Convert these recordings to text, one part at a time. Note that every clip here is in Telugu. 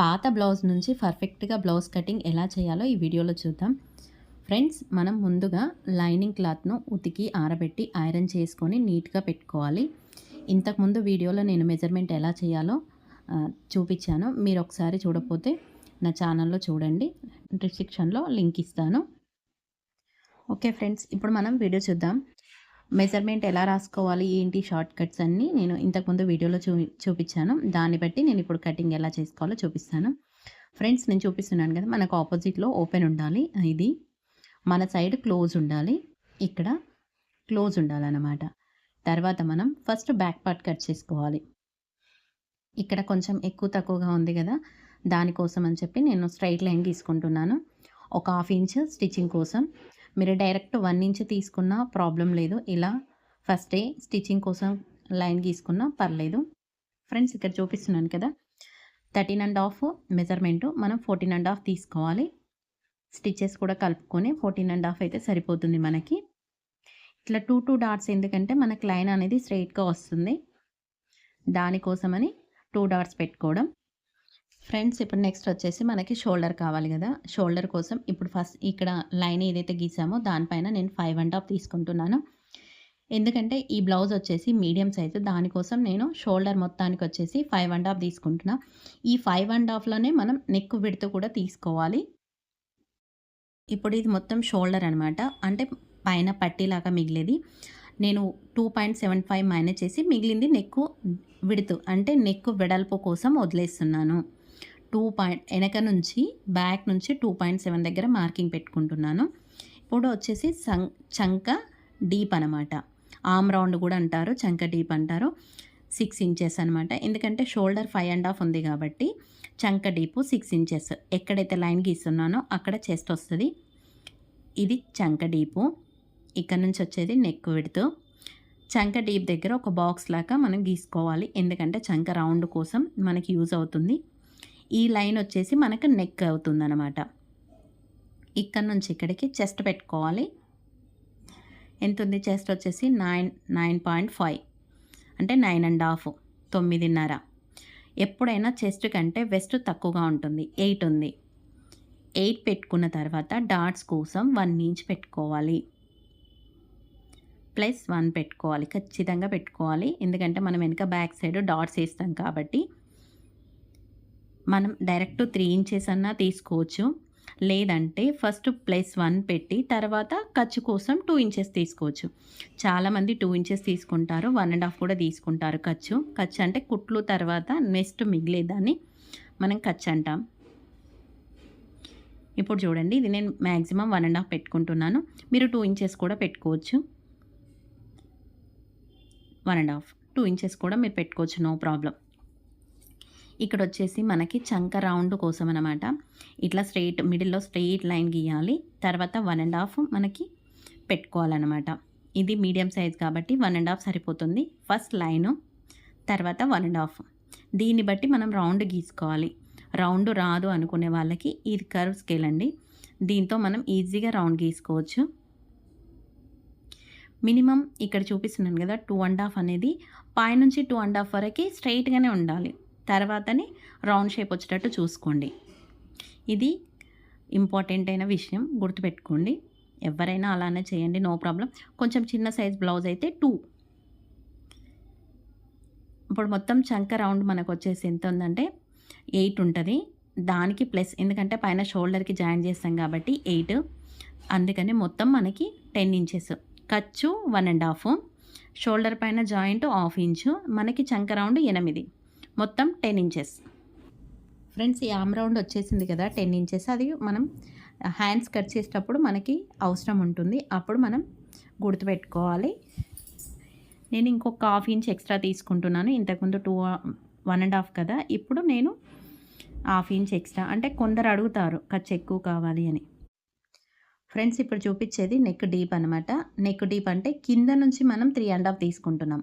పాత బ్లౌజ్ నుంచి పర్ఫెక్ట్గా బ్లౌజ్ కటింగ్ ఎలా చేయాలో ఈ వీడియోలో చూద్దాం. ఫ్రెండ్స్ మనం ముందుగా లైనింగ్ క్లాత్ను ఉతికి ఆరబెట్టి ఐరన్ చేసుకొని నీట్గా పెట్టుకోవాలి. ఇంతకుముందు వీడియోలో నేను మెజర్మెంట్ ఎలా చేయాలో చూపించాను. మీరు ఒకసారి చూడకపోతే నా ఛానల్లో చూడండి. డిస్క్రిప్షన్లో లింక్ ఇస్తాను. ఓకే ఫ్రెండ్స్ ఇప్పుడు మనం వీడియో చూద్దాం. మెజర్మెంట్ ఎలా రాసుకోవాలి ఏంటి షార్ట్ కట్స్ అన్నీ నేను ఇంతకుముందు వీడియోలో చూ చూపించాను. దాన్ని బట్టి నేను ఇప్పుడు కటింగ్ ఎలా చేసుకోవాలో చూపిస్తాను. ఫ్రెండ్స్ నేను చూపిస్తున్నాను కదా మనకు ఆపోజిట్లో ఓపెన్ ఉండాలి. ఇది మన సైడ్ క్లోజ్ ఉండాలి. ఇక్కడ క్లోజ్ ఉండాలన్నమాట. తర్వాత మనం ఫస్ట్ బ్యాక్ పార్ట్ కట్ చేసుకోవాలి. ఇక్కడ కొంచెం ఎక్కువ తక్కువగా ఉంది కదా దానికోసం అని చెప్పి నేను స్ట్రైట్ లైన్ తీసుకుంటున్నాను. ఒక హాఫ్ ఇంచ్ స్టిచ్చింగ్ కోసం. మీరు డైరెక్ట్ వన్ ఇంచ్ తీసుకున్నా ప్రాబ్లం లేదు. ఇలా ఫస్టే స్టిచ్చింగ్ కోసం లైన్ గీసుకున్నా పర్లేదు. ఫ్రెండ్స్ ఇక్కడ చూపిస్తున్నాను కదా. థర్టీన్ అండ్ హాఫ్ మెజర్మెంట్ మనం ఫోర్టీన్ అండ్ హాఫ్ తీసుకోవాలి. స్టిచ్చెస్ కూడా కలుపుకొని ఫోర్టీన్ అండ్ హాఫ్ అయితే సరిపోతుంది మనకి. ఇట్లా టూ టూ డాట్స్ ఎందుకంటే మనకు లైన్ అనేది స్ట్రైట్గా వస్తుంది. దానికోసమని టూ డాట్స్ పెట్టుకోవడం. ఫ్రెండ్స్ ఇప్పుడు నెక్స్ట్ వచ్చేసి మనకి షోల్డర్ కావాలి కదా. షోల్డర్ కోసం ఇప్పుడు ఫస్ట్ ఇక్కడ లైన్ ఏదైతే గీసామో దానిపైన నేను ఫైవ్ అండ్ హాఫ్ తీసుకుంటున్నాను. ఎందుకంటే ఈ బ్లౌజ్ వచ్చేసి మీడియం సైజు దానికోసం నేను షోల్డర్ మొత్తానికి వచ్చేసి ఫైవ్ అండ్ హాఫ్ తీసుకుంటున్నా. ఈ ఫైవ్ అండ్ హాఫ్లోనే మనం నెక్ విడత కూడా తీసుకోవాలి. ఇప్పుడు ఇది మొత్తం షోల్డర్ అనమాట అంటే పైన పట్టీలాగా మిగిలేది. నేను two point seven five minus చేసి మిగిలింది నెక్ విడుతు అంటే నెక్ వెడల్పు కోసం వదిలేస్తున్నాను. టూ పాయింట్ వెనక నుంచి బ్యాక్ నుంచి టూ పాయింట్ సెవెన్ దగ్గర మార్కింగ్ పెట్టుకుంటున్నాను. ఇప్పుడు వచ్చేసి సం చంక డీప్ అనమాట ఆమ్ రౌండ్ కూడా అంటారు చంక డీప్ అంటారు. సిక్స్ ఇంచెస్ అనమాట ఎందుకంటే షోల్డర్ ఫైవ్ అండ్ హాఫ్ ఉంది కాబట్టి చంక డీపు సిక్స్ ఇంచెస్ ఎక్కడైతే లైన్ గీస్తున్నానో అక్కడ చెస్ట్ వస్తుంది. ఇది చంక డీపు ఇక్కడ నుంచి వచ్చేది నెక్ విడుతూ చంక డీప్ దగ్గర ఒక బాక్స్ లాగా మనం గీసుకోవాలి. ఎందుకంటే చంక రౌండ్ కోసం మనకి యూజ్ అవుతుంది. ఈ లైన్ వచ్చేసి మనకు నెక్ అవుతుందన్నమాట. ఇక్కడ నుంచి ఇక్కడికి చెస్ట్ పెట్టుకోవాలి. ఎంత ఉంది చెస్ట్ వచ్చేసి నైన్ నైన్ పాయింట్ ఫైవ్. అంటే నైన్ అండ్ హాఫ్ తొమ్మిదిన్నర. ఎప్పుడైనా చెస్ట్ కంటే వెస్ట్ తక్కువగా ఉంటుంది. ఎయిట్ ఉంది. ఎయిట్ పెట్టుకున్న తర్వాత డాట్స్ కోసం వన్ ఇంచ్ పెట్టుకోవాలి. ప్లస్ వన్ పెట్టుకోవాలి. ఖచ్చితంగా పెట్టుకోవాలి. ఎందుకంటే మనం వెనుక బ్యాక్ సైడ్ డాట్స్ వేస్తాం కాబట్టి మనం డైరెక్ట్ త్రీ ఇంచెస్ అన్నా తీసుకోవచ్చు. లేదంటే ఫస్ట్ ప్లస్ వన్ పెట్టి తర్వాత ఖర్చు కోసం టూ ఇంచెస్ తీసుకోవచ్చు. చాలామంది టూ ఇంచెస్ తీసుకుంటారు వన్ అండ్ హాఫ్ కూడా తీసుకుంటారు ఖర్చు. ఖర్చు అంటే కుట్లు తర్వాత నెక్స్ట్ మిగిలేదాన్ని మనం ఖర్చు అంటాం. ఇప్పుడు చూడండి ఇది నేను మ్యాక్సిమం వన్ అండ్ హాఫ్ పెట్టుకుంటున్నాను. మీరు టూ ఇంచెస్ కూడా పెట్టుకోవచ్చు. One and half two inches కూడా మీరు పెట్టుకోవచ్చు నో ప్రాబ్లం. ఇక్కడ వచ్చేసి మనకి చంక రౌండ్ కోసం అనమాట ఇట్లా స్ట్రెయిట్ మిడిల్లో స్ట్రెయిట్ లైన్ గీయాలి. తర్వాత వన్ అండ్ హాఫ్ మనకి పెట్టుకోవాలన్నమాట ఇది మీడియం సైజ్ కాబట్టి వన్ అండ్ హాఫ్ సరిపోతుంది. ఫస్ట్ లైను తర్వాత వన్ అండ్ హాఫ్. దీన్ని బట్టి మనం రౌండ్ గీసుకోవాలి. రౌండ్ రాదు అనుకునే వాళ్ళకి ఇది కర్వ్ స్కేల్ అండి. దీంతో మనం ఈజీగా రౌండ్ గీసుకోవచ్చు. మినిమం ఇక్కడ చూపిస్తున్నాను కదా టూ అండ్ హాఫ్ అనేది. పైనుంచి టూ అండ్ హాఫ్ వరకు స్ట్రైట్గానే ఉండాలి. తర్వాతనే రౌండ్ షేప్ వచ్చేటట్టు చూసుకోండి. ఇది ఇంపార్టెంట్ అయిన విషయం గుర్తుపెట్టుకోండి. ఎవరైనా అలానే చేయండి నో ప్రాబ్లం. కొంచెం చిన్న సైజ్ బ్లౌజ్ అయితే టూ. ఇప్పుడు మొత్తం చంక రౌండ్ మనకు వచ్చేసి ఎంత ఉందంటే ఎయిట్ ఉంటుంది. దానికి ప్లస్ ఎందుకంటే పైన షోల్డర్కి జాయిన్ చేస్తాం కాబట్టి ఎయిట్. అందుకని మొత్తం మనకి టెన్ ఇంచెస్. ఖర్చు వన్ అండ్ హాఫ్. షోల్డర్ పైన జాయింట్ హాఫ్ ఇంచు. మనకి చంక రౌండ్ ఎనిమిది. మొత్తం టెన్ ఇంచెస్ ఫ్రెండ్స్ ఈ ఆమ్ రౌండ్ వచ్చేసింది కదా టెన్ ఇంచెస్ అది మనం uh, హ్యాండ్స్ కట్ చేసేటప్పుడు మనకి అవసరం ఉంటుంది. అప్పుడు మనం గుర్తుపెట్టుకోవాలి. నేను ఇంకొక హాఫ్ ఇంచ్ ఎక్స్ట్రా తీసుకుంటున్నాను. ఇంతకుముందు టూ వన్ అండ్ హాఫ్ కదా. ఇప్పుడు నేను హాఫ్ ఇంచ్ ఎక్స్ట్రా అంటే కొందరు అడుగుతారు ఖర్చు ఎక్కువ కావాలి అని. ఫ్రెండ్స్ ఇప్పుడు చూపించేది నెక్ డీప్ అనమాట నెక్ డీప్ అంటే కింద నుంచి మనం త్రీ అండ్ హాఫ్ తీసుకుంటున్నాం.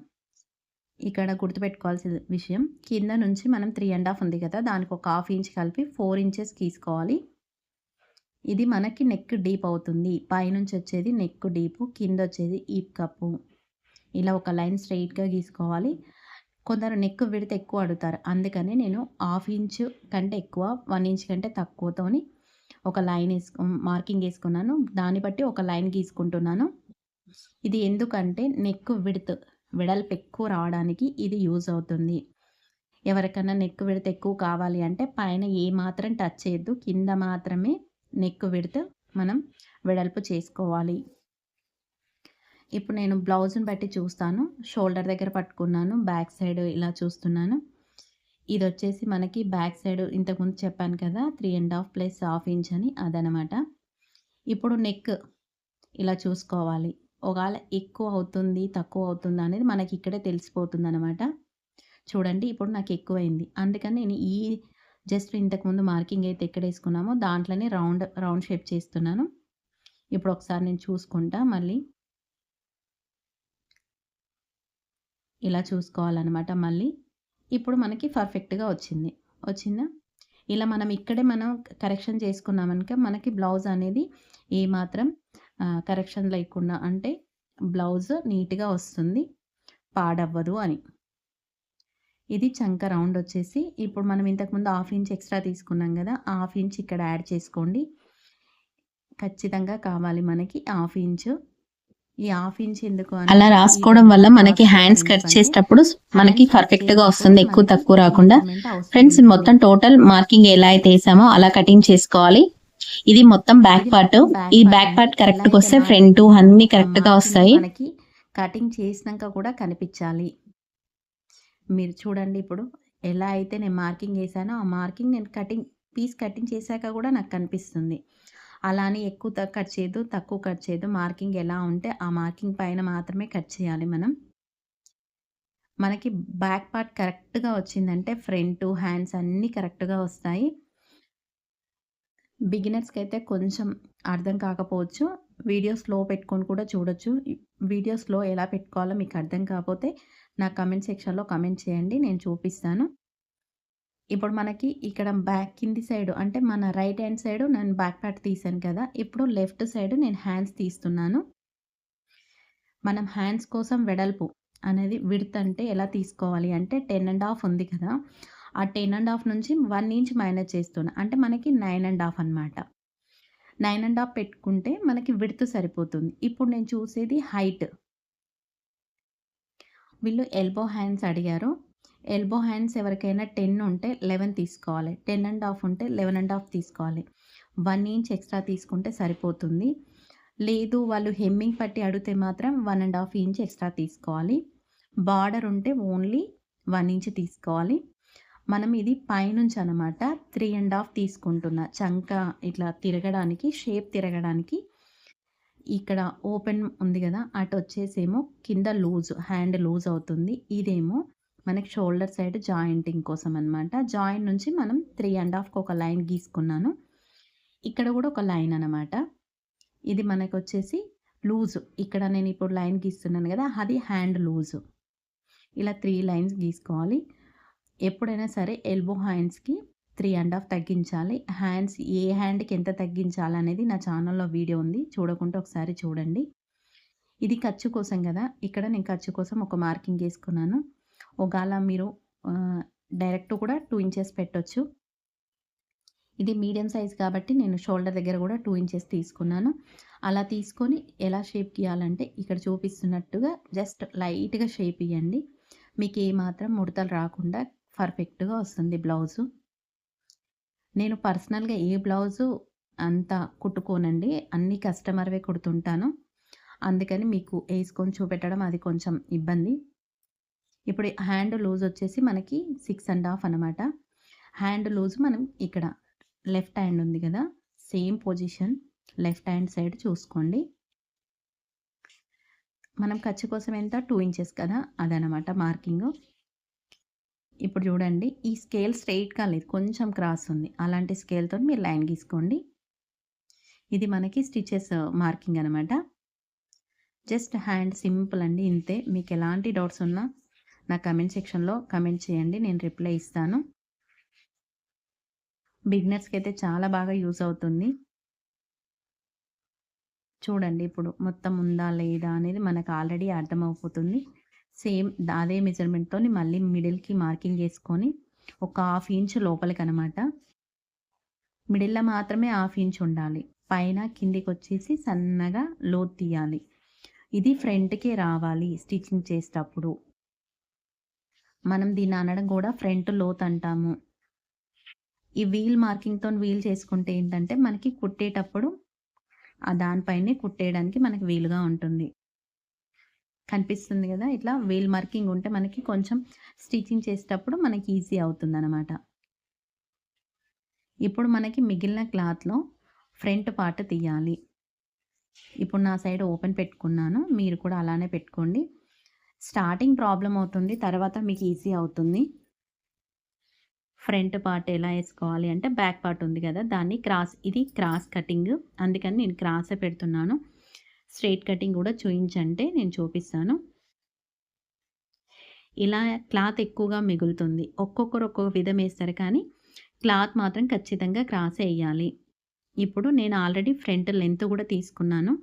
ఇక్కడ గుర్తుపెట్టుకోవాల్సిన విషయం కింద నుంచి మనం త్రీ అండ్ హాఫ్ ఉంది కదా దానికి ఒక హాఫ్ ఇంచ్ కలిపి ఫోర్ ఇంచెస్ తీసుకోవాలి ఇది మనకి నెక్ డీప్ అవుతుంది. పైనుంచి వచ్చేది నెక్ డీపు కింద వచ్చేది ఈప్ కప్పు ఇలా ఒక లైన్ స్ట్రైట్గా గీసుకోవాలి. కొందరు నెక్ విడత ఎక్కువ అడుగుతారు. అందుకని నేను హాఫ్ ఇంచ్ కంటే ఎక్కువ వన్ ఇంచ్ కంటే తక్కువతోని ఒక లైన్ వేసుకు మార్కింగ్ వేసుకున్నాను. దాన్ని బట్టి ఒక లైన్ గీసుకుంటున్నాను. ఇది ఎందుకంటే నెక్ విడత్ వెడల్పు ఎక్కువ రావడానికి ఇది యూజ్ అవుతుంది. ఎవరికైనా నెక్ విడత ఎక్కువ కావాలి అంటే పైన ఏ మాత్రం టచ్ చేయొద్దు. కింద మాత్రమే నెక్ విడత మనం వెడల్పు చేసుకోవాలి. ఇప్పుడు నేను బ్లౌజ్ని బట్టి చూస్తాను. షోల్డర్ దగ్గర పట్టుకున్నాను. బ్యాక్ సైడ్ ఇలా చూస్తున్నాను. ఇది వచ్చేసి మనకి బ్యాక్ సైడ్ ఇంతకుముందు చెప్పాను కదా three and half plus half inch అని అదనమాట. ఇప్పుడు నెక్ ఇలా చూసుకోవాలి. ఒకవేళ ఎక్కువ అవుతుంది తక్కువ అవుతుంది అనేది మనకి ఇక్కడే తెలిసిపోతుంది అనమాట చూడండి ఇప్పుడు నాకు ఎక్కువైంది. అందుకని నేను ఈ జస్ట్ ఇంతకుముందు మార్కింగ్ అయితే ఎక్కడ వేసుకున్నామో దాంట్లోనే రౌండ్ రౌండ్ షేప్ చేస్తున్నాను. ఇప్పుడు ఒకసారి నేను చూసుకుంటా మళ్ళీ ఇలా చూసుకోవాలన్నమాట మళ్ళీ. ఇప్పుడు మనకి పర్ఫెక్ట్గా వచ్చింది. వచ్చిందా? ఇలా మనం ఇక్కడే మనం కరెక్షన్ చేసుకున్నామనుక మనకి బ్లౌజ్ అనేది ఏమాత్రం కరెక్షన్ లేకుండా అంటే బ్లౌజ్ నీట్గా వస్తుంది పాడవ్వదు అని. ఇది చంక రౌండ్ వచ్చేసి ఇప్పుడు మనం ఇంతకుముందు హాఫ్ ఇంచ్ ఎక్స్ట్రా తీసుకున్నాం కదా హాఫ్ ఇంచ్ ఇక్కడ యాడ్ చేసుకోండి. ఖచ్చితంగా కావాలి మనకి హాఫ్ ఇంచ్. ఈ హాఫ్ ఇంచ్ ఎందుకు అలా రాసుకోవడం వల్ల మనకి హ్యాండ్స్ కట్ చేసేటప్పుడు మనకి పర్ఫెక్ట్గా వస్తుంది ఎక్కువ తక్కువ రాకుండా. ఫ్రెండ్స్ మొత్తం టోటల్ మార్కింగ్ ఎలా అయితే వేసామో అలా కటింగ్ చేసుకోవాలి. ఇది మొత్తం బ్యాక్ పార్ట్ ఈ బ్యాక్ పార్ట్ కరెక్ట్గా వస్తే ఫ్రంట్ అన్ని కరెక్ట్గా వస్తాయి. మనకి కటింగ్ చేసినాక కూడా కనిపించాలి. మీరు చూడండి ఇప్పుడు ఎలా అయితే నేను మార్కింగ్ వేసానో ఆ మార్కింగ్ నేను కటింగ్ పీస్ కటింగ్ చేశాక కూడా నాకు కనిపిస్తుంది. అలానే ఎక్కువ త- కట్ చేయదు తక్కువ కట్ చేయదు మార్కింగ్ ఎలా ఉంటే ఆ మార్కింగ్ పైన మాత్రమే కట్ చేయాలి మనం. మనకి బ్యాక్ పార్ట్ కరెక్ట్గా వచ్చిందంటే ఫ్రంట్ హ్యాండ్స్ అన్నీ కరెక్ట్గా వస్తాయి. బిగినర్స్కి అయితే కొంచెం అర్థం కాకపోవచ్చు. వీడియో స్లో పెట్టుకొని కూడా చూడొచ్చు. వీడియో స్లో ఎలా పెట్టుకోవాలో మీకు అర్థం కాకపోతే నా కమెంట్ సెక్షన్లో కమెంట్ చేయండి నేను చూపిస్తాను. ఇప్పుడు మనకి ఇక్కడ బ్యాక్ కింది సైడ్ అంటే మన రైట్ హ్యాండ్ సైడ్ నేను బ్యాక్ ప్యాట్ తీసాను కదా ఇప్పుడు లెఫ్ట్ సైడ్ నేను హ్యాండ్స్ తీస్తున్నాను. మనం హ్యాండ్స్ కోసం వెడల్పు అనేది విడత్ అంటే ఎలా తీసుకోవాలి అంటే టెన్ అండ్ హాఫ్ ఉంది కదా ఆ టెన్ అండ్ హాఫ్ నుంచి వన్ ఇంచ్ మైనస్ చేస్తున్నా. అంటే మనకి నైన్ అండ్ హాఫ్ అనమాట నైన్ అండ్ హాఫ్ పెట్టుకుంటే మనకి విడత సరిపోతుంది. ఇప్పుడు నేను చూసేది హైట్. వీళ్ళు ఎల్బో హ్యాండ్స్ అడిగారు. ఎల్బో హ్యాండ్స్ ఎవరికైనా టెన్ ఉంటే లెవెన్ తీసుకోవాలి. టెన్ అండ్ హాఫ్ ఉంటే లెవెన్ అండ్ హాఫ్ తీసుకోవాలి. వన్ ఇంచ్ ఎక్స్ట్రా తీసుకుంటే సరిపోతుంది. లేదు వాళ్ళు హెమ్మింగ్ పట్టి అడిగితే మాత్రం one and half inch extra తీసుకోవాలి. బార్డర్ ఉంటే ఓన్లీ వన్ ఇంచ్ తీసుకోవాలి. మనం ఇది పైనుంచి అనమాట త్రీ అండ్ హాఫ్ తీసుకుంటున్నా. చంక ఇట్లా తిరగడానికి షేప్ తిరగడానికి. ఇక్కడ ఓపెన్ ఉంది కదా అటు వచ్చేసేమో కింద లూజ్ హ్యాండ్ లూజ్ అవుతుంది. ఇదేమో మనకి షోల్డర్ సైడ్ జాయింటింగ్ కోసం అనమాట జాయింట్ నుంచి మనం త్రీ అండ్ హాఫ్కి ఒక లైన్ గీసుకున్నాను. ఇక్కడ కూడా ఒక లైన్ అనమాట. ఇది మనకు వచ్చేసి లూజ్. ఇక్కడ నేను ఇప్పుడు లైన్ గీస్తున్నాను కదా అది హ్యాండ్ లూజు. ఇలా త్రీ లైన్స్ గీసుకోవాలి. ఎప్పుడైనా సరే ఎల్బో హ్యాండ్స్కి త్రీ అండ్ హాఫ్ తగ్గించాలి. హ్యాండ్స్ ఏ హ్యాండ్కి ఎంత తగ్గించాలి అనేది నా ఛానల్లో వీడియో ఉంది. చూడకుంటే ఒకసారి చూడండి. ఇది ఖర్చు కోసం కదా. ఇక్కడ నేను ఖర్చు కోసం ఒక మార్కింగ్ వేసుకున్నాను. ఒకవేళ మీరు డైరెక్ట్ కూడా టూ ఇంచెస్ పెట్టొచ్చు. ఇది మీడియం సైజ్ కాబట్టి నేను షోల్డర్ దగ్గర కూడా టూ ఇంచెస్ తీసుకున్నాను. అలా తీసుకొని ఎలా షేప్ గీయాలంటే ఇక్కడ చూపిస్తున్నట్టుగా జస్ట్ లైట్గా షేప్ ఇవ్వండి మీకు ఏ మాత్రం ముడతలు రాకుండా పర్ఫెక్ట్గా వస్తుంది బ్లౌజు. నేను పర్సనల్గా ఏ బ్లౌజు అంత కుట్టుకోనండి. అన్ని కస్టమర్వే కుడుతుంటాను. అందుకని మీకు వేసుకొని చూపెట్టడం అది కొంచెం ఇబ్బంది. ఇప్పుడు హ్యాండ్ లూజ్ వచ్చేసి మనకి సిక్స్ అండ్ హాఫ్ అనమాట హ్యాండ్ లూజ్ మనం ఇక్కడ లెఫ్ట్ హ్యాండ్ ఉంది కదా same position left hand side చూసుకోండి. మనం ఖర్చు కోసం ఎంత? టూ ఇంచెస్ కదా అదనమాట మార్కింగ్. ఇప్పుడు చూడండి ఈ స్కేల్ స్ట్రైట్గా లేదు కొంచెం క్రాస్ ఉంది. అలాంటి స్కేల్తో మీరు లైన్ గీసుకోండి. ఇది మనకి స్టిచెస్ మార్కింగ్ అనమాట జస్ట్ హ్యాండ్ సింపుల్ అండి ఇంతే. మీకు ఎలాంటి డౌట్స్ ఉన్నా నా కమెంట్ సెక్షన్లో కమెంట్ చేయండి నేను రిప్లై ఇస్తాను. బిగినర్స్కి అయితే చాలా బాగా యూజ్ అవుతుంది. చూడండి ఇప్పుడు మొత్తం ఉందా లేదా అనేది మనకు ఆల్రెడీ అర్థమైపోతుంది సేమ్ అదే మెజర్మెంట్తో మళ్ళీ మిడిల్కి మార్కింగ్ చేసుకొని ఒక హాఫ్ ఇంచ్ లోపలికి అనమాట మిడిల్లో మాత్రమే హాఫ్ ఇంచ్ ఉండాలి. పైన కిందికి వచ్చేసి సన్నగా లోత్ తీయాలి. ఇది ఫ్రంట్కే రావాలి స్టిచ్చింగ్ చేసేటప్పుడు. మనం దీన్ని అనడం కూడా ఫ్రంట్ లోత్ అంటాము. ఈ వీల్ మార్కింగ్తో వీల్ చేసుకుంటే ఏంటంటే మనకి కుట్టేటప్పుడు ఆ దానిపైనే కుట్టేయడానికి మనకి వీలుగా ఉంటుంది. కనిపిస్తుంది కదా? ఇట్లా వేల్ మార్కింగ్ ఉంటే మనకి కొంచెం స్టిచ్చింగ్ చేసేటప్పుడు మనకి ఈజీ అవుతుంది అనమాట ఇప్పుడు మనకి మిగిలిన క్లాత్లో ఫ్రంట్ పార్ట్ తీయాలి. ఇప్పుడు నా సైడ్ ఓపెన్ పెట్టుకున్నాను. మీరు కూడా అలానే పెట్టుకోండి. స్టార్టింగ్ ప్రాబ్లం అవుతుంది తర్వాత మీకు ఈజీ అవుతుంది. ఫ్రంట్ పార్ట్ ఎలా వేసుకోవాలి అంటే బ్యాక్ పార్ట్ ఉంది కదా? దాన్ని క్రాస్ ఇది క్రాస్ కటింగ్. అందుకని నేను క్రాసే పెడుతున్నాను. స్ట్రైట్ కటింగ్ కూడా చూయించంటే నేను చూపిస్తాను. ఇలా క్లాత్ ఎక్కువగా మిగులుతుంది. ఒక్కొక్కరు ఒక్కొక్క విధం వేస్తారు కానీ క్లాత్ మాత్రం ఖచ్చితంగా క్రాస్ వేయాలి. ఇప్పుడు నేను ఆల్రెడీ ఫ్రంట్ లెంత్ కూడా తీసుకున్నాను.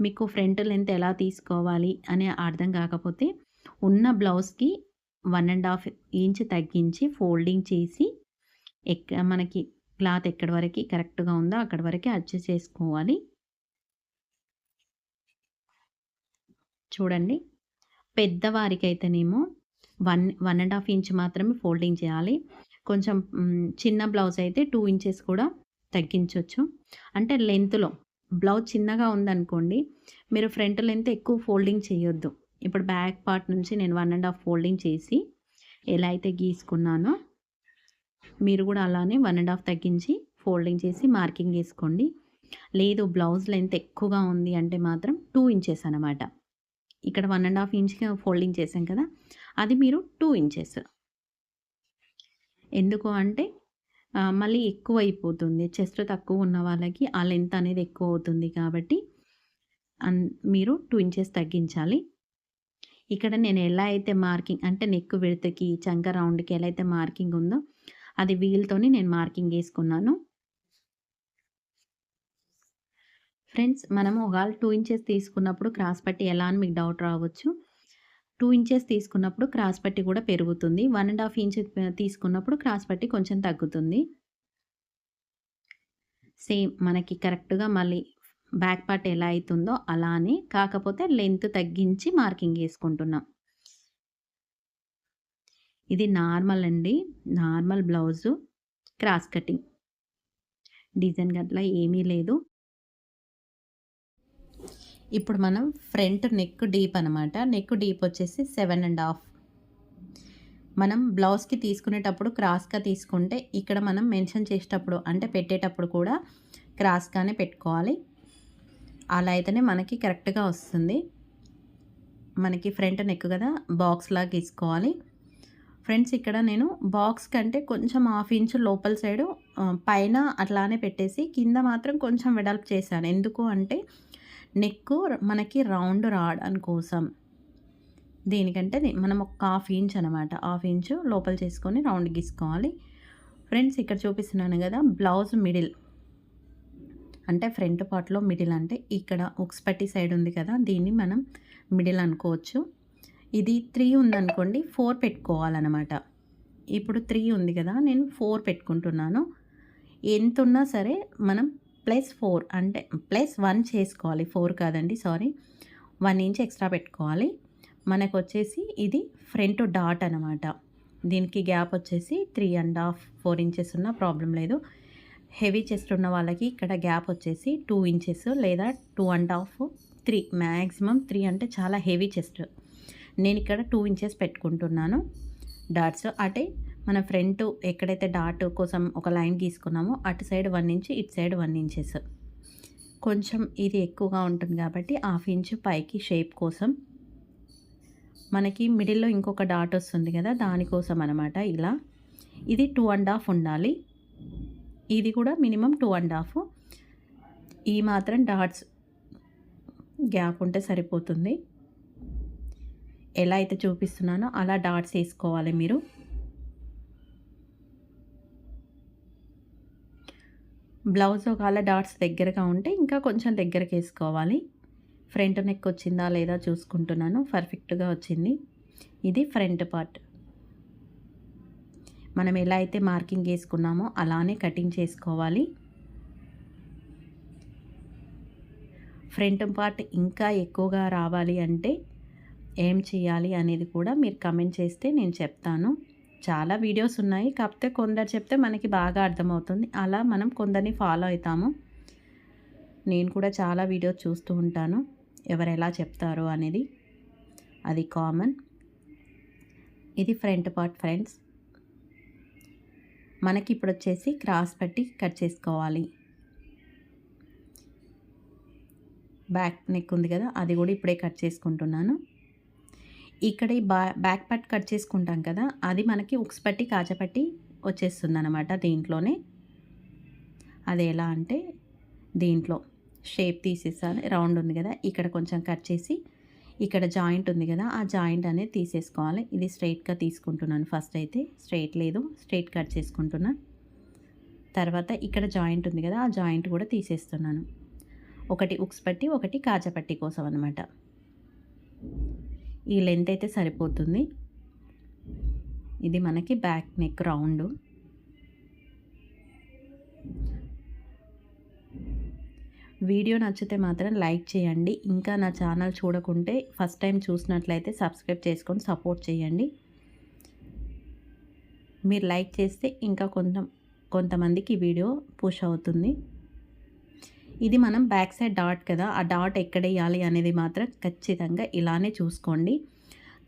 మీకు ఫ్రంట్ లెంత్ ఎలా తీసుకోవాలి అనే అర్థం కాకపోతే ఉన్న బ్లౌజ్కి వన్ అండ్ హాఫ్ ఇంచ్ తగ్గించి ఫోల్డింగ్ చేసి ఎక్క మనకి క్లాత్ ఎక్కడి వరకు కరెక్ట్గా ఉందో అక్కడి వరకు అడ్జస్ట్ చేసుకోవాలి. చూడండి. పెద్దవారికి అయితేనేమో one one and half inch మాత్రమే ఫోల్డింగ్ చేయాలి. కొంచెం చిన్న బ్లౌజ్ అయితే టూ ఇంచెస్ కూడా తగ్గించవచ్చు అంటే లెంత్లో బ్లౌజ్ చిన్నగా ఉందనుకోండి మీరు ఫ్రంట్ లెంత్ ఎక్కువ ఫోల్డింగ్ చేయొద్దు. ఇప్పుడు బ్యాక్ పార్ట్ నుంచి నేను వన్ అండ్ హాఫ్ ఫోల్డింగ్ చేసి ఎలా అయితే గీసుకున్నానో మీరు కూడా అలానే వన్ అండ్ హాఫ్ తగ్గించి ఫోల్డింగ్ చేసి మార్కింగ్ వేసుకోండి. లేదు బ్లౌజ్ లెంత్ ఎక్కువగా ఉంది అంటే మాత్రం టూ ఇంచెస్ అనమాట ఇక్కడ వన్ అండ్ హాఫ్ ఇంచ్కి ఫోల్డింగ్ చేసాం కదా అది మీరు టూ ఇంచెస్ ఎందుకు అంటే మళ్ళీ ఎక్కువ అయిపోతుంది. చెస్ట్ తక్కువ ఉన్న వాళ్ళకి ఆ లెంత్ అనేది ఎక్కువ అవుతుంది కాబట్టి అన్ మీరు టూ ఇంచెస్ తగ్గించాలి. ఇక్కడ నేను ఎలా అయితే మార్కింగ్ అంటే నెక్ విడతకి చంక రౌండ్కి ఎలా అయితే మార్కింగ్ ఉందో అది వీల్తోని నేను మార్కింగ్ వేసుకున్నాను. ఫ్రెండ్స్ మనము ఒకవేళ టూ ఇంచెస్ తీసుకున్నప్పుడు క్రాస్ పట్టి ఎలా అని మీకు డౌట్ రావచ్చు. టూ ఇంచెస్ తీసుకున్నప్పుడు క్రాస్ పట్టి కూడా పెరుగుతుంది. వన్ అండ్ హాఫ్ ఇంచ్ తీసుకున్నప్పుడు క్రాస్ పట్టి కొంచెం తగ్గుతుంది. సేమ్ మనకి కరెక్ట్గా మళ్ళీ బ్యాక్ పార్ట్ ఎలా అవుతుందో అలానే కాకపోతే లెంత్ తగ్గించి మార్కింగ్ వేసుకుంటున్నాం. ఇది నార్మల్ అండి. Normal blouse cross cutting design గట్లా ఏమీ లేదు. ఇప్పుడు మనం ఫ్రంట్ నెక్ డీప్ అనమాట నెక్ డీప్ వచ్చేసి సెవెన్ అండ్ హాఫ్. మనం బ్లౌజ్కి తీసుకునేటప్పుడు క్రాస్గా తీసుకుంటే ఇక్కడ మనం మెన్షన్ చేసేటప్పుడు అంటే పెట్టేటప్పుడు కూడా క్రాస్గానే పెట్టుకోవాలి. అలా అయితేనే మనకి కరెక్ట్గా వస్తుంది. మనకి ఫ్రంట్ నెక్ కదా బాక్స్ లాగా తీసుకోవాలి ఫ్రెండ్స్ ఇక్కడ నేను బాక్స్ కంటే కొంచెం హాఫ్ ఇంచ్ లోపల సైడు పైన అట్లానే పెట్టేసి కింద మాత్రం కొంచెం వెడల్పు చేశాను. ఎందుకు అంటే నెక్ మనకి రౌండ్ రావడం కోసం. దీనికంటే మనం ఒక హాఫ్ ఇంచ్ అనమాట. హాఫ్ ఇంచ్ లోపల చేసుకొని రౌండ్ గీసుకోవాలి. ఫ్రెండ్స్ ఇక్కడ చూపిస్తున్నాను కదా బ్లౌజ్ మిడిల్. అంటే ఫ్రంట్ పార్ట్లో మిడిల్ అంటే ఇక్కడ ఉక్స్పట్టి సైడ్ ఉంది కదా దీన్ని మనం మిడిల్ అనుకోవచ్చు. ఇది త్రీ ఉందనుకోండి ఫోర్ పెట్టుకోవాలన్నమాట. ఇప్పుడు త్రీ ఉంది కదా నేను ఫోర్ పెట్టుకుంటున్నాను. ఎంత ఉన్నా సరే మనం ప్లస్ ఫోర్ అంటే ప్లస్ వన్ చేసుకోవాలి. ఫోర్ కాదండి సారీ. వన్ ఇంచ్ ఎక్స్ట్రా పెట్టుకోవాలి. మనకు వచ్చేసి ఇది ఫ్రంట్ డాట్ అనమాట దీనికి గ్యాప్ వచ్చేసి three and half four inches ఉన్న ప్రాబ్లం లేదు. హెవీ చెస్ట్ ఉన్న వాళ్ళకి ఇక్కడ గ్యాప్ వచ్చేసి టూ ఇంచెస్ లేదా two and half three maximum three అంటే చాలా హెవీ చెస్ట్. నేను ఇక్కడ టూ ఇంచెస్ పెట్టుకుంటున్నాను. డాట్స్ అంటే మన ఫ్రంట్ ఎక్కడైతే డాట్ కోసం ఒక లైన్ గీసుకున్నామో అటు సైడ్ వన్ ఇంచ్ ఇటు సైడ్ వన్ ఇంచెస్. కొంచెం ఇది ఎక్కువగా ఉంటుంది కాబట్టి హాఫ్ ఇంచ్ పైకి షేప్ కోసం. మనకి మిడిల్లో ఇంకొక డాట్ వస్తుంది కదా దానికోసం అనమాట ఇలా. ఇది టూ అండ్ హాఫ్ ఉండాలి. ఇది కూడా మినిమం టూ అండ్ హాఫ్. ఈ మాత్రం డాట్స్ గ్యాప్ ఉంటే సరిపోతుంది. ఎలా అయితే చూపిస్తున్నానో అలా డాట్స్ వేసుకోవాలి మీరు. బ్లౌజ్ ఒకవేళ డాట్స్ దగ్గరగా ఉంటే ఇంకా కొంచెం దగ్గరకు వేసుకోవాలి. ఫ్రంట్ నెక్ వచ్చిందా లేదా చూసుకుంటున్నాను. పర్ఫెక్ట్గా వచ్చింది. ఇది ఫ్రంట్ పార్ట్. మనం ఎలా అయితే మార్కింగ్ వేసుకున్నామో అలానే కటింగ్ చేసుకోవాలి. ఫ్రంట్ పార్ట్ ఇంకా ఎక్కువగా రావాలి అంటే ఏం చేయాలి అనేది కూడా మీరు కమెంట్ చేస్తే నేను చెప్తాను. చాలా వీడియోస్ ఉన్నాయి. కాకపోతే కొందరు చెప్తే మనకి బాగా అర్థమవుతుంది. అలా మనం కొందరిని ఫాలో అవుతాము నేను కూడా చాలా వీడియోస్ చూస్తూ ఉంటాను. ఎవరు ఎలా చెప్తారు అనేది అది కామన్. ఇది ఫ్రంట్ పార్ట్ ఫ్రెండ్స్. మనకి ఇప్పుడు వచ్చేసి క్రాస్ పెట్టి కట్ చేసుకోవాలి. బ్యాక్ నెక్ ఉంది కదా అది కూడా ఇప్పుడే కట్ చేసుకుంటున్నాను. ఇక్కడ ఈ బా బ్యాక్ పార్ట్ కట్ చేసుకుంటాం కదా అది మనకి ఉక్స్ పట్టి కాజపట్టి వచ్చేస్తుంది అనమాట దీంట్లోనే. అది ఎలా అంటే దీంట్లో షేప్ తీసేసాను రౌండ్ ఉంది కదా ఇక్కడ కొంచెం కట్ చేసి ఇక్కడ జాయింట్ ఉంది కదా ఆ జాయింట్ అనేది తీసేసుకోవాలి. ఇది స్ట్రైట్గా తీసుకుంటున్నాను ఫస్ట్ అయితే స్ట్రైట్ లేదు స్ట్రైట్ కట్ చేసుకుంటున్నా. తర్వాత ఇక్కడ జాయింట్ ఉంది కదా ఆ జాయింట్ కూడా తీసేస్తున్నాను. ఒకటి ఉక్స్ పట్టి ఒకటి కాజపట్టి కోసం అనమాట ఈ లెంత్ అయితే సరిపోతుంది. ఇది మనకి బ్యాక్ నెక్ రౌండ్ వీడియో నచ్చితే మాత్రం లైక్ చేయండి. ఇంకా నా ఛానల్ చూడకుంటే ఫస్ట్ టైం చూసినట్లయితే సబ్స్క్రైబ్ చేసుకొని సపోర్ట్ చేయండి. మీరు లైక్ చేస్తే ఇంకా కొంత కొంతమందికి వీడియో పుష్ అవుతుంది. ఇది మనం బ్యాక్ సైడ్ డాట్ కదా ఆ డాట్ ఎక్కడ వేయాలి అనేది మాత్రం ఖచ్చితంగా ఇలానే చూసుకోండి.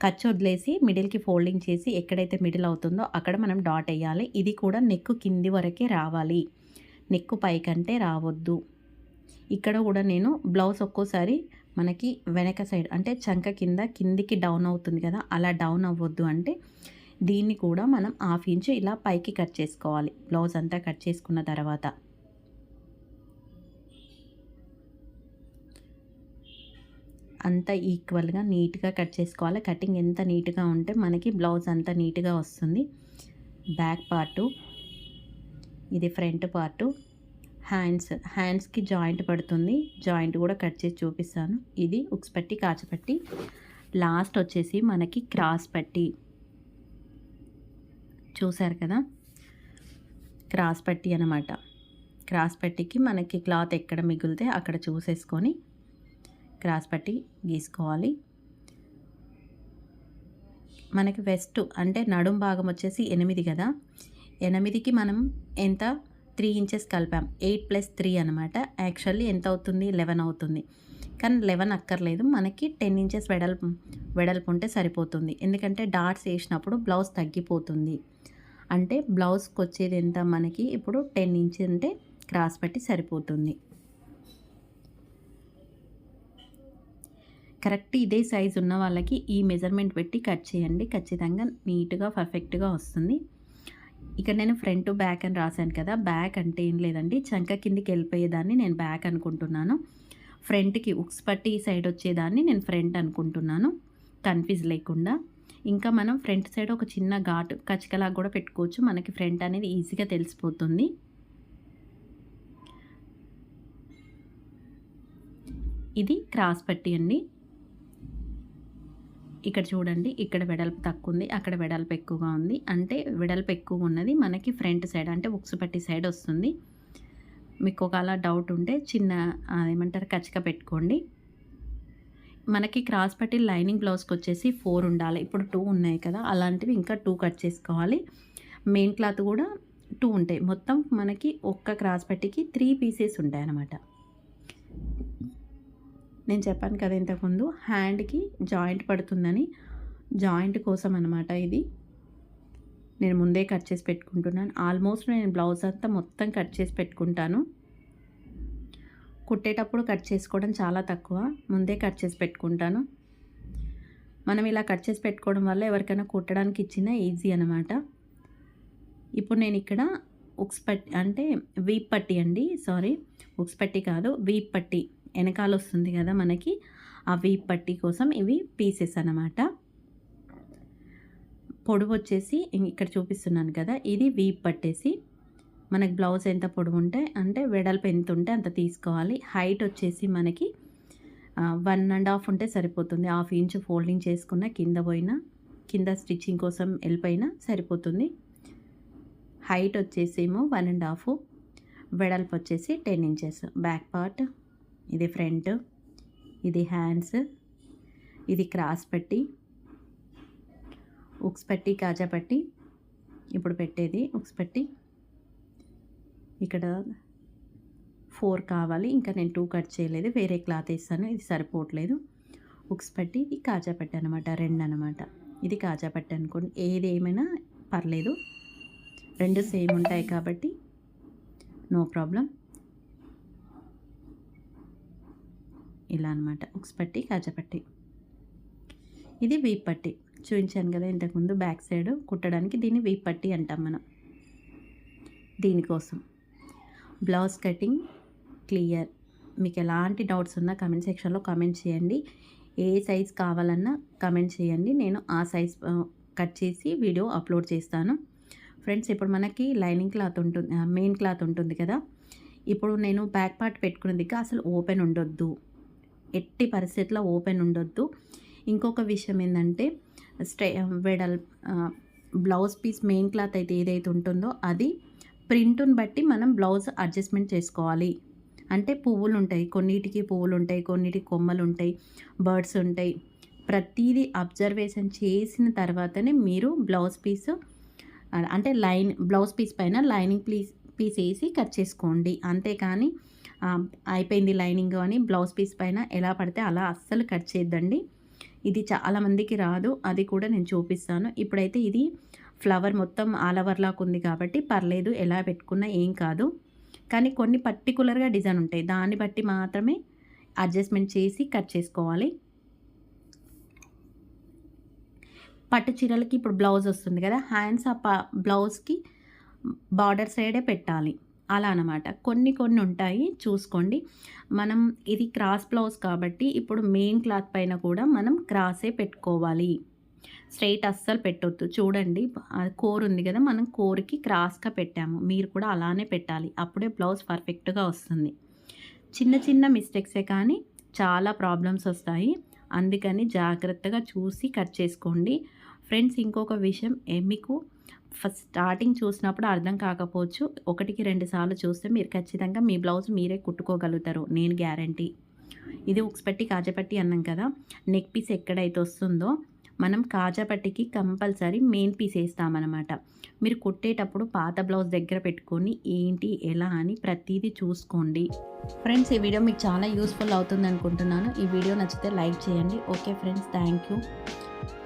ఖర్చు వదిలేసి మిడిల్కి ఫోల్డింగ్ చేసి ఎక్కడైతే మిడిల్ అవుతుందో అక్కడ మనం డాట్ వేయాలి. ఇది కూడా నెక్కు కింది వరకే రావాలి. నెక్కు పైకంటే రావద్దు. ఇక్కడ కూడా నేను బ్లౌజ్ ఒక్కోసారి మనకి వెనక సైడ్ అంటే చంక కింద కిందికి డౌన్ అవుతుంది కదా అలా డౌన్ అవ్వద్దు అంటే దీన్ని కూడా మనం హాఫ్ ఇంచు ఇలా పైకి కట్ చేసుకోవాలి. బ్లౌజ్ అంతా కట్ చేసుకున్న తర్వాత. అంత ఈక్వల్గా నీట్గా కట్ చేసుకోవాలి. కటింగ్ ఎంత నీట్గా ఉంటే మనకి బ్లౌజ్ అంత నీట్గా వస్తుంది. బ్యాక్ పార్టు ఇది ఫ్రంట్ పార్టు హ్యాండ్స్ హ్యాండ్స్కి జాయింట్ పడుతుంది. జాయింట్ కూడా కట్ చేసి చూపిస్తాను. ఇది ఉక్స్ పట్టి కాచపట్టి లాస్ట్ వచ్చేసి మనకి క్రాస్ పట్టి. చూసారు కదా? క్రాస్ పట్టి అనమాట క్రాస్ పట్టికి మనకి క్లాత్ ఎక్కడ మిగిలితే అక్కడ చూసేసుకొని క్రాస్ పట్టి గీసుకోవాలి. మనకి వెస్ట్ అంటే నడుం భాగం వచ్చేసి ఎనిమిది కదా. ఎనిమిదికి మనం ఎంత? త్రీ ఇంచెస్ కలిపాం. ఎయిట్ ప్లస్ త్రీ అనమాట యాక్చువల్లీ ఎంత అవుతుంది? లెవెన్ అవుతుంది. కానీ లెవెన్ అక్కర్లేదు. మనకి టెన్ ఇంచెస్ వెడల్పు వెడల్పు ఉంటే సరిపోతుంది. ఎందుకంటే డాట్స్ వేసినప్పుడు బ్లౌజ్ తగ్గిపోతుంది. అంటే బ్లౌజ్కి వచ్చేది ఎంత? మనకి ఇప్పుడు టెన్ ఇంచెస్ ఉంటే క్రాస్ పట్టి సరిపోతుంది. కరెక్ట్ ఇదే సైజ్ ఉన్న వాళ్ళకి ఈ మెజర్మెంట్ పెట్టి కట్ చేయండి. ఖచ్చితంగా నీట్గా పర్ఫెక్ట్గా వస్తుంది. ఇక్కడ నేను ఫ్రంట్ బ్యాక్ అని రాశాను కదా. బ్యాక్ అంటే ఏం లేదండి. చంక కిందికి వెళ్ళిపోయేదాన్ని నేను బ్యాక్ అనుకుంటున్నాను. ఫ్రంట్కి ఉక్స్ పట్టి సైడ్ వచ్చేదాన్ని నేను ఫ్రంట్ అనుకుంటున్నాను. కన్ఫ్యూజ్ లేకుండా. ఇంకా మనం ఫ్రంట్ సైడ్ ఒక చిన్న ఘాటు కచకలా కూడా పెట్టుకోవచ్చు. మనకి ఫ్రంట్ అనేది ఈజీగా తెలిసిపోతుంది. ఇది క్రాస్ పట్టి అండి. ఇక్కడ చూడండి ఇక్కడ వెడల్పు తక్కువ ఉంది అక్కడ వెడల్పు ఎక్కువగా ఉంది. అంటే వెడల్పు ఎక్కువ ఉన్నది మనకి ఫ్రంట్ సైడ్ అంటే ఉక్సు పట్టి సైడ్ వస్తుంది. మీకు ఒకవేళ డౌట్ ఉంటే చిన్న ఏమంటారు కచ్చిక పెట్టుకోండి. మనకి క్రాస్ పట్టి లైనింగ్ బ్లౌజ్కి వచ్చేసి ఫోర్ ఉండాలి. ఇప్పుడు టూ ఉన్నాయి కదా అలాంటివి ఇంకా టూ కట్ చేసుకోవాలి. మెయిన్ క్లాత్ కూడా టూ ఉంటాయి. మొత్తం మనకి ఒక్క క్రాస్ పట్టికి త్రీ పీసెస్ ఉంటాయి అన్నమాట నేను చెప్పాను కదా ఇంతకుముందు హ్యాండ్కి జాయింట్ పడుతుందని. జాయింట్ కోసం అనమాట ఇది. నేను ముందే కట్ చేసి పెట్టుకుంటున్నాను. ఆల్మోస్ట్ నేను బ్లౌజ్ అంతా మొత్తం కట్ చేసి పెట్టుకుంటాను. కుట్టేటప్పుడు కట్ చేసుకోవడం చాలా తక్కువ. ముందే కట్ చేసి పెట్టుకుంటాను. మనం ఇలా కట్ చేసి పెట్టుకోవడం వల్ల ఎవరికైనా కుట్టడానికి ఇచ్చినా ఈజీ అనమాట ఇప్పుడు నేను ఇక్కడ ఉక్స్ పట్టి అంటే వీప్ పట్టి అండి సారీ ఉక్స్ పట్టి కాదు వీప్ పట్టి. వెనకాల వస్తుంది కదా మనకి ఆ వీప్ పట్టి కోసం ఇవి పీసెస్ అనమాట పొడవు వచ్చేసి ఇక్కడ చూపిస్తున్నాను కదా ఇది వీప్ పట్టేసి మనకి బ్లౌజ్ ఎంత పొడవు ఉంటే అంటే వెడల్పు ఎంత ఉంటే అంత తీసుకోవాలి. హైట్ వచ్చేసి మనకి వన్ అండ్ హాఫ్ ఉంటే సరిపోతుంది. హాఫ్ ఇంచ్ ఫోల్డింగ్ చేసుకున్న కింద పోయిన కింద స్టిచ్చింగ్ కోసం వెళ్ళిపోయినా సరిపోతుంది. హైట్ వచ్చేసేమో వన్ అండ్ హాఫ్ వెడల్పు వచ్చేసి టెన్ ఇంచెస్. బ్యాక్ పార్ట్ ఇది ఫ్రంట్ ఇది హ్యాండ్స్ ఇది క్రాస్ పట్టి ఉక్స్ పట్టి కాజా పట్టి ఇప్పుడు పెట్టేది ఉక్స్ పట్టి. ఇక్కడ ఫోర్ కావాలి ఇంకా నేను టూ కట్ చేయలేదు వేరే క్లాత్ వేస్తాను ఇది సరిపోవట్లేదు. ఉక్స్ పట్టి ఇది కాజా పట్టి అనమాట రెండు అనమాట ఇది కాజా పట్టి అనుకోండి ఏది ఏమైనా పర్లేదు. రెండు సేమ్ ఉంటాయి కాబట్టి నో ప్రాబ్లం. ఇలా అనమాట ఉక్స్ పట్టి కాజపట్టి ఇది వీప్ పట్టి. చూపించాను కదా ఇంతకుముందు బ్యాక్ సైడ్ కుట్టడానికి దీన్ని వీప్ పట్టి అంటాం మనం. దీనికోసం. Blouse cutting clear. మీకు ఎలాంటి డౌట్స్ ఉన్నా కమెంట్ సెక్షన్లో కమెంట్ చేయండి. ఏ సైజ్ కావాలన్నా కమెంట్ చేయండి. నేను ఆ సైజ్ కట్ చేసి వీడియో అప్లోడ్ చేస్తాను. ఫ్రెండ్స్ ఇప్పుడు మనకి లైనింగ్ క్లాత్ ఉంటుంది మెయిన్ క్లాత్ ఉంటుంది కదా. ఇప్పుడు నేను బ్యాక్ పార్ట్ పెట్టుకునేది అసలు ఓపెన్ ఉండొద్దు. ఎట్టి పరిస్థితిలో ఓపెన్ ఉండొద్దు. ఇంకొక విషయం ఏంటంటే స్ట్రే వెడల్ బ్లౌజ్ పీస్ మెయిన్ క్లాత్ అయితే ఏదైతే ఉంటుందో అది ప్రింట్ను బట్టి మనం బ్లౌజ్ అడ్జస్ట్మెంట్ చేసుకోవాలి. అంటే పువ్వులు ఉంటాయి కొన్నిటికి పువ్వులు ఉంటాయి కొన్నిటికి కొమ్మలు ఉంటాయి బర్డ్స్ ఉంటాయి. ప్రతిదీ అబ్జర్వేషన్ చేసిన తర్వాతనే మీరు బ్లౌజ్ పీస్ అంటే లైన్ బ్లౌజ్ పీస్ పైన లైనింగ్ పీస్ పీస్ వేసి కట్ చేసుకోండి. అంతేకాని అయిపోయింది లైనింగ్ అని బ్లౌజ్ పీస్ పైన ఎలా పడితే అలా అస్సలు కట్ చేయొద్దండి. ఇది చాలామందికి రాదు అది కూడా నేను చూపిస్తాను. ఇప్పుడైతే ఇది ఫ్లవర్ మొత్తం ఆల్ ఓవర్ లాగా ఉంది కాబట్టి పర్లేదు ఎలా పెట్టుకున్నా ఏం కాదు. కానీ కొన్ని పర్టికులర్గా డిజైన్ ఉంటాయి దాన్ని బట్టి మాత్రమే అడ్జస్ట్మెంట్ చేసి కట్ చేసుకోవాలి. పట్టు చీరలకి ఇప్పుడు బ్లౌజ్ వస్తుంది కదా హ్యాండ్స్ ఆ ప బ్లౌజ్కి బార్డర్ సైడే పెట్టాలి. అలా అనమాట కొన్ని కొన్ని ఉంటాయి చూసుకోండి. మనం ఇది క్రాస్ బ్లౌజ్ కాబట్టి ఇప్పుడు మెయిన్ క్లాత్ పైన కూడా మనం క్రాసే పెట్టుకోవాలి. స్ట్రైట్ అస్సలు పెట్టొద్దు. చూడండి కోర్ ఉంది కదా మనం కోర్కి క్రాస్గా పెట్టాము. మీరు కూడా అలానే పెట్టాలి. అప్పుడే బ్లౌజ్ పర్ఫెక్ట్గా వస్తుంది. చిన్న చిన్న మిస్టేక్సే కానీ చాలా ప్రాబ్లమ్స్ వస్తాయి. అందుకని జాగ్రత్తగా చూసి కట్ చేసుకోండి. ఫ్రెండ్స్ ఇంకొక విషయం మీకు ఫస్ట్ స్టార్టింగ్ చూసినప్పుడు అర్థం కాకపోవచ్చు. ఒకటికి రెండు సార్లు చూస్తే మీరు ఖచ్చితంగా మీ బ్లౌజ్ మీరే కుట్టుకోగలుగుతారు. నేను గ్యారంటీ. ఇది ఉక్స్పట్టి కాజపట్టి అన్నాం కదా. నెక్ పీస్ ఎక్కడైతే వస్తుందో మనం కాజాపట్టికి కంపల్సరీ మెయిన్ పీస్ వేస్తామన్నమాట. మీరు కుట్టేటప్పుడు పాత బ్లౌజ్ దగ్గర పెట్టుకొని ఏంటి ఎలా అని ప్రతిదీ చూసుకోండి. ఫ్రెండ్స్ ఈ వీడియో మీకు చాలా యూస్ఫుల్ అవుతుంది అనుకుంటున్నాను. ఈ వీడియో నచ్చితే లైక్ చేయండి. Okay friends thank you.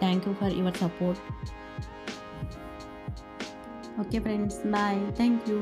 Thank you for your support. Okay friends bye thank you